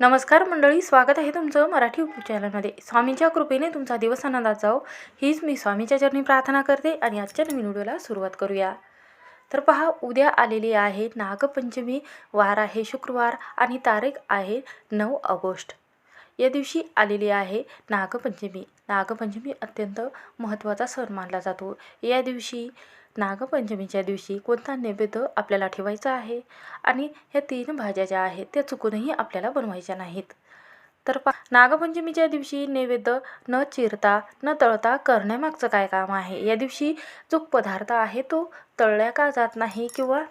नमस्कार मंडळी स्वागत आहे तुमचं मराठी यूट्यूब चॅनलमध्ये. स्वामींच्या कृपेने तुमचा दिवस आनंदात जाओ हो. हीच मी स्वामीच्या चरणी प्रार्थना करते आणि आजच्या नवीन व्हिडिओला सुरुवात करूया. तर पहा उद्या आलेली आहे नागपंचमी. वार आहे शुक्रवार आणि तारीख आहे नऊ ऑगस्ट. या दिवशी आलेली आहे नागपंचमी. नागपंचमी अत्यंत महत्त्वाचा सण मानला जातो. या दिवशी नागपंचमीच्या दिवशी कोणता नैवेद्य आपल्याला ठेवायचा आहे? आणि ह्या तीन भाज्या ज्या आहेत त्या चुकूनही आपल्याला बनवायच्या नाहीत. तर पा नागपंचमीच्या दिवशी नैवेद्य न चिरता न तळता करण्यामागचं काय काम आहे? या दिवशी जो पदार्थ आहे तो तळल्या का जात नाही? किंवा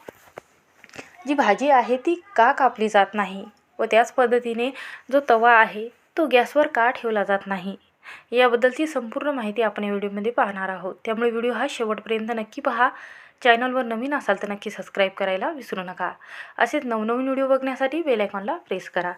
जी भाजी आहे ती का कापली जात नाही? व त्याच पद्धतीने जो तवा आहे तो गॅसवर का ठेवला जात नाही? याबद्दलची संपूर्ण माहिती आपण या व्हिडिओमध्ये पाहणार आहोत. त्यामुळे व्हिडिओ हा शेवटपर्यंत नक्की पहा. चॅनलवर नवीन असाल तर नक्की सबस्क्राईब करायला विसरू नका. असेच नवनवीन व्हिडिओ बघण्यासाठी बेल आयकॉनला प्रेस करा.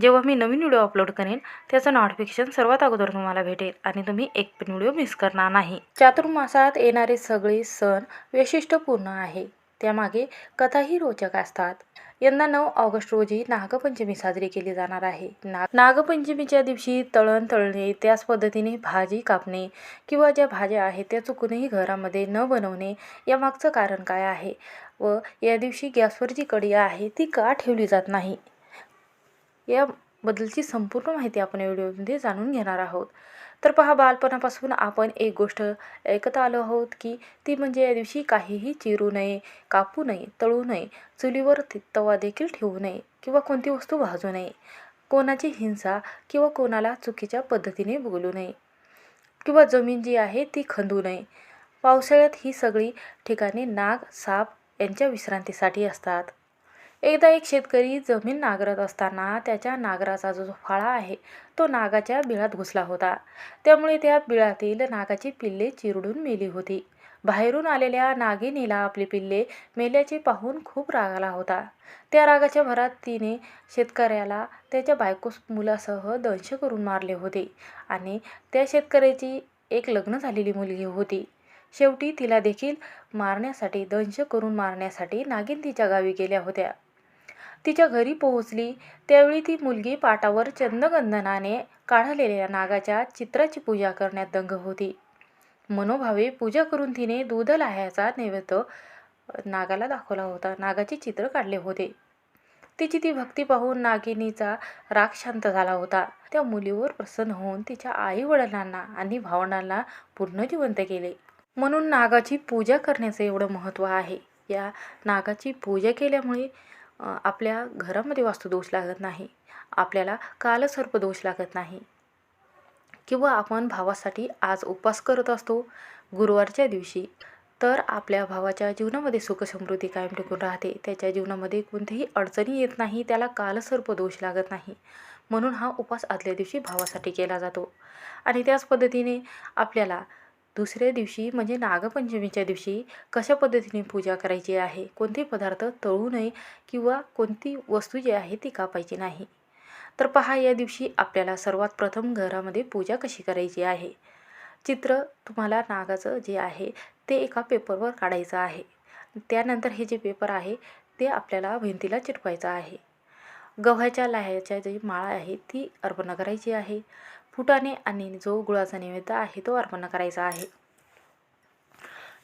जेव्हा मी नवीन व्हिडिओ अपलोड करेन त्याचं नोटिफिकेशन सर्वात अगोदर तुम्हाला भेटेल आणि तुम्ही एक पण व्हिडिओ मिस करणार नाही. चातुर्मासात येणारे सगळे सण वैशिष्ट्यपूर्ण आहे. त्यामागे कथाही रोचक असतात. यंदा नऊ ऑगस्ट रोजी नागपंचमी साजरी केली जाणार आहे. नाग नागपंचमीच्या दिवशी तळण तळणे त्याच पद्धतीने भाजी कापणे किंवा ज्या भाज्या आहेत त्या चुकूनही घरामध्ये न बनवणे यामागचं कारण काय आहे व या दिवशी गॅसवर जी कडी आहे ती का ठेवली जात नाही? या बद्दलची संपूर्ण माहिती आपण या व्हिडिओमध्ये जाणून घेणार आहोत. तर पहा बालपणापासून आपण एक गोष्ट ऐकत आलो आहोत की ती म्हणजे या दिवशी काहीही चिरू नये कापू नये तळू नये चुलीवर तवा देखील ठेवू नये किंवा कोणती वस्तू भाजू नये कोणाची हिंसा किंवा कोणाला चुकीच्या पद्धतीने बोलू नये किंवा जमीन जी आहे ती खंदू नये. पावसाळ्यात ही सगळी ठिकाणे नाग साप यांच्या विश्रांतीसाठी असतात. एकदा एक शेतकरी जमीन नांगरत असताना त्याच्या नांगराचा जो फाळा आहे तो नागाच्या बिळात घुसला होता. त्यामुळे त्या बिळातील नागाची पिल्ले चिरडून मेली होती. बाहेरून आलेल्या नागिनीला आपले पिल्ले मेल्याचे पाहून खूप राग आला होता. त्या रागाच्या भरात तिने शेतकऱ्याला त्याच्या बायको मुलासह दंश करून मारले होते आणि त्या शेतकऱ्याची एक लग्न झालेली मुलगी होती. शेवटी तिला देखील मारण्यासाठी दंश करून मारण्यासाठी नागिन तिच्या गावी गेल्या होत्या. तिच्या घरी पोहोचली त्यावेळी ती मुलगी पाटावर चंदगंधनाने काढलेल्या नागाच्या चित्राची पूजा करण्यात दंग होती. मनोभावे पूजा करून तिने दूध लाह्याचा नैवेद्य नागाला दाखवला होता. नागाचे चित्र काढले होते. तिची ती भक्ती पाहून नागिनीचा राग शांत झाला होता. त्या मुलीवर प्रसन्न होऊन तिच्या आई वडिलांना आणि भावनांना पूर्ण जिवंत केले. म्हणून नागाची पूजा करण्याचं एवढं महत्त्व आहे. या नागाची पूजा केल्यामुळे आपल्या घरामध्ये वास्तुदोष लागत नाही. आपल्याला कालसर्प दोष लागत नाही. किंवा आपण भावासाठी आज उपवास करत असतो गुरुवारच्या दिवशी तर आपल्या भावाच्या जीवनामध्ये सुखसमृद्धी कायम टिकून राहते. त्याच्या जीवनामध्ये कोणतीही अडचणी येत नाही त्याला कालसर्प दोष लागत नाही. म्हणून हा उपवास आदल्या दिवशी भावासाठी केला जातो. आणि त्याच पद्धतीने आपल्याला दुसऱ्या दिवशी म्हणजे नागपंचमीच्या दिवशी कशा पद्धतीने पूजा करायची आहे? कोणते पदार्थ तळू नये किंवा कोणती वस्तू जी आहे ती कापायची नाही? तर पहा या दिवशी आपल्याला सर्वात प्रथम घरामध्ये पूजा कशी करायची आहे? चित्र तुम्हाला नागाचं जे आहे ते एका पेपरवर काढायचं आहे. त्यानंतर हे जे पेपर आहे ते आपल्याला भिंतीला चिटकवायचं आहे. गव्हाच्या लाह्याच्या जी माळा आहे ती अर्पण करायची आहे. फुटाने आणि जो गुळाचा नैवेद्य आहे तो अर्पण करायचा आहे.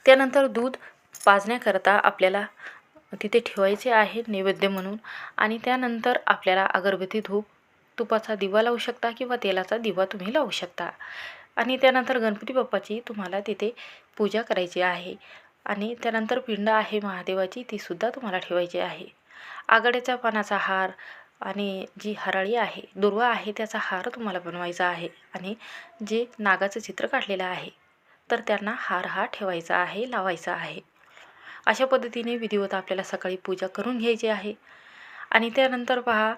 त्यानंतर दूध पाजण्याकरता आपल्याला तिथे ठेवायचे आहे नैवेद्य म्हणून आणि त्यानंतर आपल्याला अगरबत्ती धूप तुपाचा दिवा लावू शकता किंवा तेलाचा दिवा तुम्ही लावू शकता. आणि त्यानंतर गणपती बाप्पाची तुम्हाला तिथे पूजा करायची आहे. आणि त्यानंतर पिंड आहे महादेवाची तीसुद्धा तुम्हाला ठेवायची आहे. आघाड्याच्या पानाचा हार आणि जी हराळी आहे दुर्वा आहे त्याचा हार तुम्हाला बनवायचा आहे. आणि जे नागाचं चित्र काढलेलं आहे तर त्यांना हार हा ठेवायचा आहे लावायचा आहे. अशा पद्धतीने विधिवत आपल्याला सकाळी पूजा करून घ्यायची आहे. आणि त्यानंतर पहा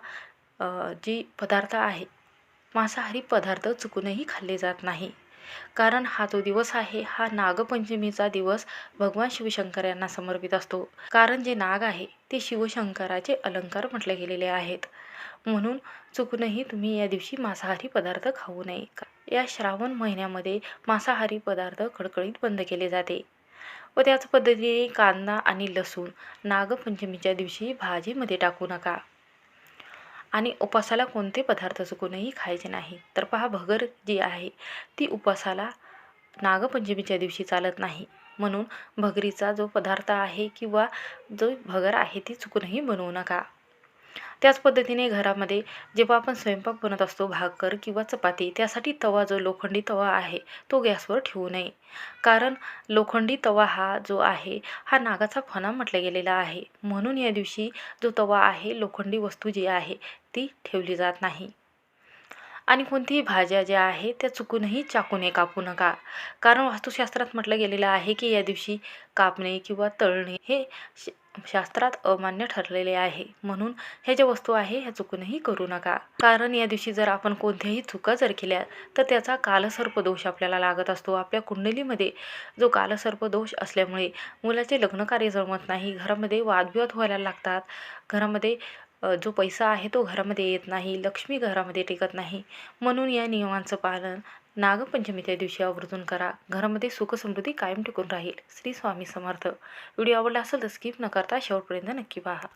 जी पदार्थ आहे मांसाहारी पदार्थ चुकूनही खाल्ले जात नाही. कारण हा जो दिवस आहे हा नागपंचमीचा दिवस भगवान शिवशंकर यांना समर्पित असतो. कारण जे नाग आहे ते शिवशंकराचे अलंकार म्हटले गेलेले आहेत. म्हणून चुकूनही तुम्ही या दिवशी मांसाहारी पदार्थ खाऊ नये. या श्रावण महिन्यामध्ये मांसाहारी पदार्थ कडकडीत बंद केले जाते. व त्याच पद्धतीने कांदा आणि लसूण नागपंचमीच्या दिवशी भाजीमध्ये टाकू नका. आणि उपासाला कोणते पदार्थ चुकूनही खायचे नाही. तर पहा भगर जी आहे ती उपासाला नागपंचमीच्या दिवशी चालत नाही. म्हणून भगरीचा जो पदार्थ आहे किंवा जो भगर आहे ती चुकूनही बनवू नका. त्याच पद्धतीने घरामध्ये जेव्हा आपण स्वयंपाक बनत असतो भाकर किंवा चपाती त्यासाठी तवा जो लोखंडी तवा आहे तो गॅसवर ठेवू नये. कारण लोखंडी तवा हा जो आहे हा नागाचा फणा म्हटला गेलेला आहे. म्हणून या दिवशी जो तवा आहे लोखंडी वस्तू जी आहे ती ठेवली जात नाही. आणि कोणतीही भाज्या ज्या आहेत त्या चुकूनही चाकूने कापू नका. कारण वास्तुशास्त्रात म्हटलं गेलेलं आहे की या दिवशी कापणे किंवा तळणे हे श शास्त्रात अमान्य ठरलेले आहे. म्हणून ह्या ज्या वस्तू आहे ह्या चुकूनही करू नका. कारण या दिवशी जर आपण कोणत्याही चुका जर केल्या तर त्याचा कालसर्प दोष आपल्याला लागत असतो. आपल्या कुंडलीमध्ये जो कालसर्प दोष असल्यामुळे मुलाचे लग्नकार्य जमत नाही. घरामध्ये वादविवाद व्हायला लागतात. घरामध्ये जो पैसा आहे तो घरामध्ये येत नाही लक्ष्मी घरामध्ये टिकत नाही. म्हणून या नियमांचं पालन नागपंचमीच्या दिवशी आवर्जून करा. घरामध्ये सुखसमृद्धी कायम टिकून राहील. श्री स्वामी समर्थ. व्हिडिओ आवडला असेल तर स्किप न करता शेवटपर्यंत नक्की पहा.